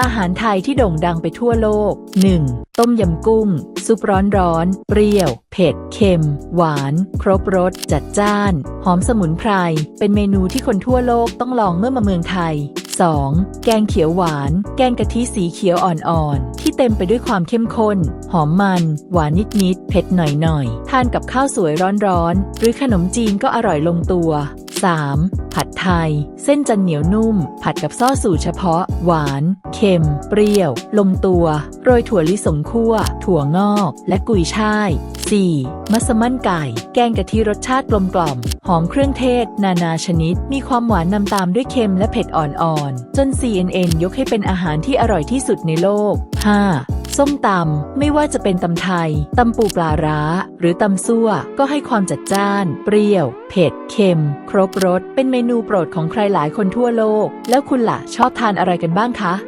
อาหารไทยที่โด่งดังไปทั่วโลก 1. ต้มยำกุ้ง ซุปร้อนร้อนๆเปรี้ยว เผ็ด เค็ม หวาน ครบรส จัดจ้าน หอมสมุนไพร เป็นเมนูที่คนทั่วโลกต้องลองเมื่อมาเมืองไทย 2. แกงเขียวหวาน แกงกะทิสีเขียวอ่อนๆ ที่เต็มไปด้วยความเข้มข้น หอมมัน หวานนิดๆ เผ็ดหน่อยๆ ทานกับข้าวสวยร้อนๆ หรือขนมจีนก็อร่อยลงตัว 3. ผัดไทย เส้นจันเหนียวนุ่ม ผัดกับซอสสูตรเฉพาะ หวาน เค็ม เปรี้ยว ลงตัว โรยถั่วลิสงคั่ว ถั่วงอก และกุยช่าย 4. มัสมั่นไก่ แกงกะทิรสชาติกลมกล่อม หอมเครื่องเทศ นานาชนิด มีความหวานนำตามด้วยเค็มและเผ็ดอ่อนๆ จน CNN ยกให้เป็นอาหารที่อร่อยที่สุดในโลก 5. ส้มตำไม่ว่าจะเป็นตำไทยตำปูปลาร้า หรือตำซั่ว ก็ให้ความจัดจ้าน เปรี้ยว เผ็ด เค็ม ครบรสเป็นเมนูโปรดของใครหลายคนทั่วโลก แล้วคุณล่ะชอบทานอะไรกันบ้างคะ